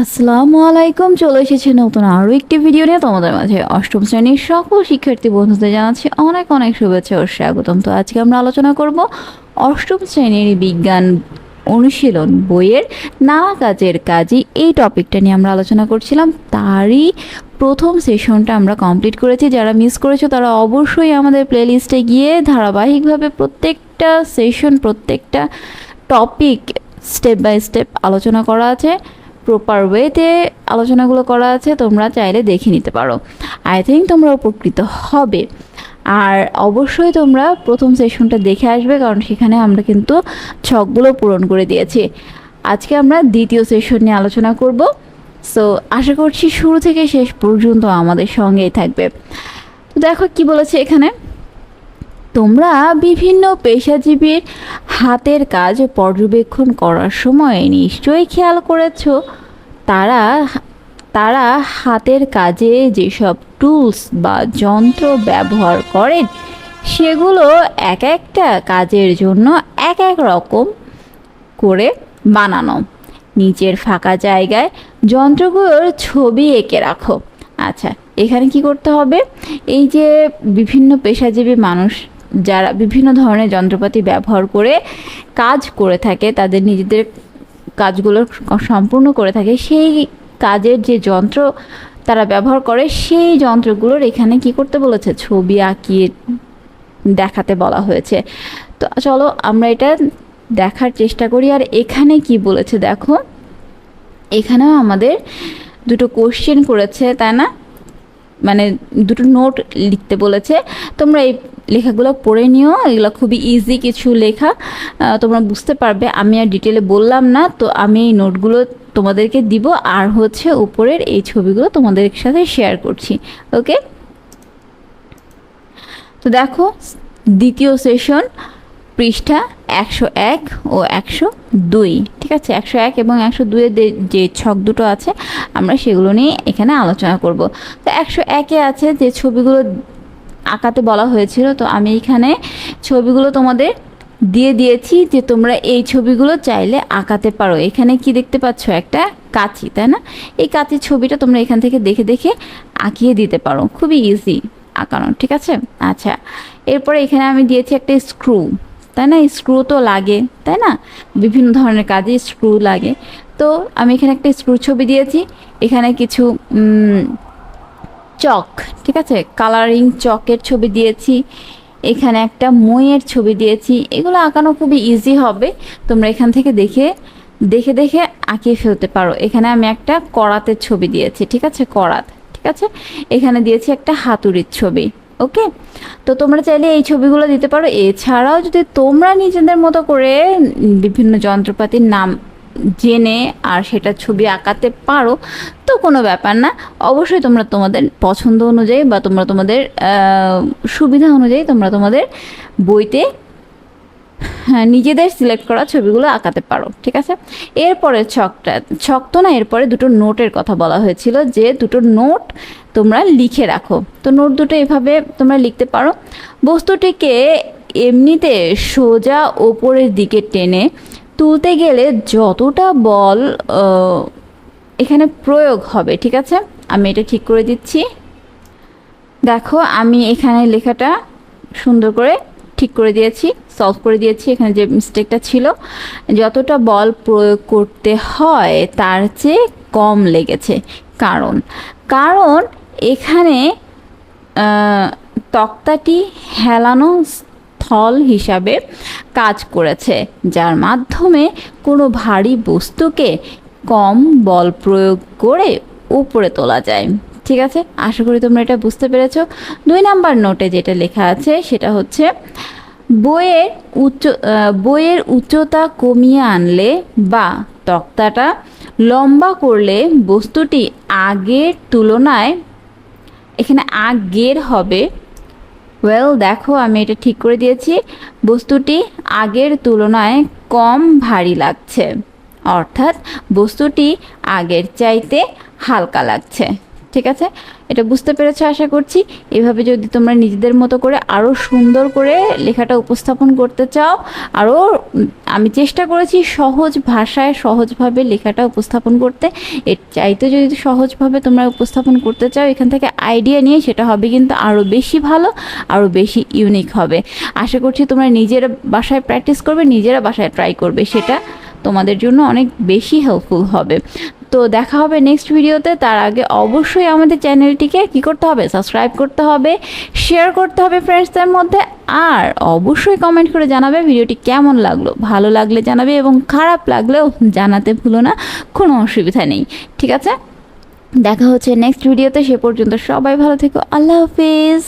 আসসালামু আলাইকুম, চলে এসেছে নতুন আরও একটি ভিডিও নিয়ে। তোমাদের মাঝে অষ্টম শ্রেণির সকল শিক্ষার্থী বন্ধুদের জানাচ্ছি অনেক অনেক শুভেচ্ছা ও স্বাগতম। তো আজকে আমরা আলোচনা করব অষ্টম শ্রেণির বিজ্ঞান অনুশীলন বইয়ের নানা কাজের কাজই। এই টপিকটা নিয়ে আমরা আলোচনা করছিলাম। তারই প্রথম সেশনটা আমরা কমপ্লিট করেছি। যারা মিস করেছ, তারা অবশ্যই আমাদের প্লেলিস্টে গিয়ে ধারাবাহিকভাবে প্রত্যেকটা সেশন প্রত্যেকটা টপিক স্টেপ বাই স্টেপ আলোচনা করা আছে। প্রপার ওয়েতে আলোচনাগুলো করা আছে, তোমরা চাইলে দেখে নিতে পারো। আই থিঙ্ক তোমরা উপকৃত হবে। আর অবশ্যই তোমরা প্রথম সেশনটা দেখে আসবে, কারণ সেখানে আমরা কিন্তু ছকগুলো পূরণ করে দিয়েছি। আজকে আমরা দ্বিতীয় সেশন নিয়ে আলোচনা করব। সো আশা করছি শুরু থেকে শেষ পর্যন্ত আমাদের সঙ্গেই থাকবে। তো দেখো কি বলেছে এখানে। তোমরা বিভিন্ন পেশাজীবীর হাতের কাজ পর্যবেক্ষণ করার সময় নিশ্চয়ই খেয়াল করেছ, তারা তারা হাতের কাজে যেসব টুলস বা যন্ত্র ব্যবহার করেন, সেগুলো এক একটা কাজের জন্য এক এক রকম করে বানানো। নিচের ফাঁকা জায়গায় যন্ত্রগুলোর ছবি এঁকে রাখো। আচ্ছা এখানে কি করতে হবে? এই যে বিভিন্ন পেশাজীবী মানুষ যারা বিভিন্ন ধরনের যন্ত্রপাতি ব্যবহার করে কাজ করে থাকে, তাদের নিজেদের কাজগুলো সম্পূর্ণ করে থাকে, সেই কাজের যে যন্ত্র তারা ব্যবহার করে, সেই যন্ত্রগুলোর এখানে কি করতে বলেছে? ছবি আঁকিয়ে দেখাতে বলা হয়েছে। তো চলো আমরা এটা দেখার চেষ্টা করি, আর এখানে কি বলেছে দেখো? এখানেও আমাদের দুটো কোশ্চেন করেছে, তাই না? মানে দুটো নোট লিখতে বলেছে। তোমরা এই লেখাগুলো পড়ে নিও, এগুলো খুবই ইজি কিছু লেখা। তোমরা বুঝতে পারবে, আমি আর ডিটেলে বললাম না, তো আমি এই নোটগুলো তোমাদেরকে দিব, আর হচ্ছে উপরের এই ছবিগুলো তোমাদের সাথে শেয়ার করছি ওকে তো দেখো, দ্বিতীয় সেশন পৃষ্ঠা একশো এক ও একশো দুই, ঠিক আছে? একশো এক এবং একশো দুইয়ের যে ছক দুটো আছে আমরা সেগুলো নিয়ে এখানে আলোচনা করব। তো একশো একে আছে যে ছবিগুলো আঁকাতে বলা হয়েছিল, তো আমি এখানে ছবিগুলো তোমাদের দিয়ে দিয়েছি যে তোমরা এই ছবিগুলো চাইলে আঁকাতে পারো। এখানে কি দেখতে পাচ্ছ? একটা কাঁচি, তাই না? এই কাঁচির ছবিটা তোমরা এখান থেকে দেখে দেখে আঁকিয়ে দিতে পারো। খুবই ইজি আঁকানো, ঠিক আছে? আচ্ছা এরপরে এখানে আমি দিয়েছি একটা স্ক্রু তাই না? স্ক্রু তো লাগে, তাই না? বিভিন্ন ধরনের কাজে স্ক্রু লাগে। তো আমি এখানে একটা স্ক্রু ছবি দিয়েছি। এখানে কিছু চক, ঠিক আছে? কালারিং চকের ছবি দিয়েছি। এখানে একটা মইয়ের ছবি দিয়েছি। এগুলো আঁকানো খুবই ইজি হবে। তোমরা এখান থেকে দেখে দেখে দেখে আঁকিয়ে ফেলতে পারো। এখানে আমি একটা করাতের ছবি দিয়েছি, ঠিক আছে? করাত, ঠিক আছে? এখানে দিয়েছি একটা হাতুড়ির ছবি, ওকে? তো তোমরা চাইলে এই ছবিগুলো দিতে পারো। এছাড়াও যদি তোমরা নিজেদের মতো করে বিভিন্ন যন্ত্রপাতির নাম জেনে আর সেটা ছবি আঁকাতে পারো, তো কোনো ব্যাপার না। অবশ্যই তোমরা তোমাদের পছন্দ অনুযায়ী বা তোমরা তোমাদের সুবিধা অনুযায়ী তোমরা তোমাদের বইতে হ্যাঁ নিজেদের সিলেক্ট করা ছবিগুলো আঁকাতে পারো, ঠিক আছে? এরপরে ছকটা, ছক তো না, এরপরে দুটো নোটের কথা বলা হয়েছিল যে দুটো নোট তোমরা লিখে রাখো। তো নোট দুটো এভাবে তোমরা লিখতে পারো। বস্তুটিকে এমনিতে সোজা ওপরের দিকে টেনে তুলতে গেলে যতটা বল এখানে প্রয়োগ হবে, ঠিক আছে? আমি এটা ঠিক করে দিচ্ছি। দেখো, আমি এখানে লেখাটা সুন্দর করে ঠিক করে দিয়েছি সলভ করে দিয়েছি, এখানে যে মিস্টেকটা ছিল। যতটা বল প্রয়োগ করতে হয়, তার চেয়ে কম লেগেছে। কারণ কারণ এখানে তক্তাটি হেলানো স্থল হিসাবে কাজ করেছে, যার মাধ্যমে কোনো ভারী বস্তুকে কম বল প্রয়োগ করে উপরে তোলা যায়। ঠিক আছে? আশা করি তোমরা এটা বুঝতে পেরেছ। দুই নাম্বার নোটে যেটা লেখা আছে, সেটা হচ্ছে, বইয়ের উচ্চ বইয়ের উচ্চতা কমিয়ে আনলে বা তক্তাটা লম্বা করলে বস্তুটি আগের তুলনায়, এখানে আগের হবে ওয়েল দেখো, আমি এটা ঠিক করে দিয়েছি। বস্তুটি আগের তুলনায় কম ভারী লাগছে। অর্থাৎ বস্তুটি আগের চাইতে হালকা লাগছে। ঠিক আছে? এটা বুঝতে পেরেছ আশা করছি। এভাবে যদি তোমরা নিজেদের মতো করে আরও সুন্দর করে লেখাটা উপস্থাপন করতে চাও আরও আমি চেষ্টা করেছি সহজ ভাষায় সহজভাবে লেখাটা উপস্থাপন করতে। এর চাইতে যদি সহজভাবে তোমরা উপস্থাপন করতে চাও, এখান থেকে আইডিয়া নিয়ে সেটা হবে কিন্তু আরও বেশি ভালো আরও বেশি ইউনিক হবে। আশা করছি তোমরা নিজেরা বাসায় প্র্যাকটিস করবে, নিজেরা বাসায় ট্রাই করবে, সেটা তোমাদের জন্য অনেক বেশি হেল্পফুল হবে। তো দেখা হবে নেক্সট ভিডিওতে তার আগে অবশ্যই আমাদের চ্যানেলটিকে কি করতে হবে? সাবস্ক্রাইব করতে হবে শেয়ার করতে হবে ফ্রেন্ডসদের মধ্যে, আর অবশ্যই কমেন্ট করে জানাবে ভিডিওটি কেমন লাগল। ভালো লাগলে জানাবে এবং খারাপ লাগলেও জানাতে ভুলো না, কোনো অসুবিধা নেই। ঠিক আছে? দেখা হচ্ছে নেক্সট ভিডিওতে সে পর্যন্ত সবাই ভালো থেকো। আল্লাহ হাফিজ।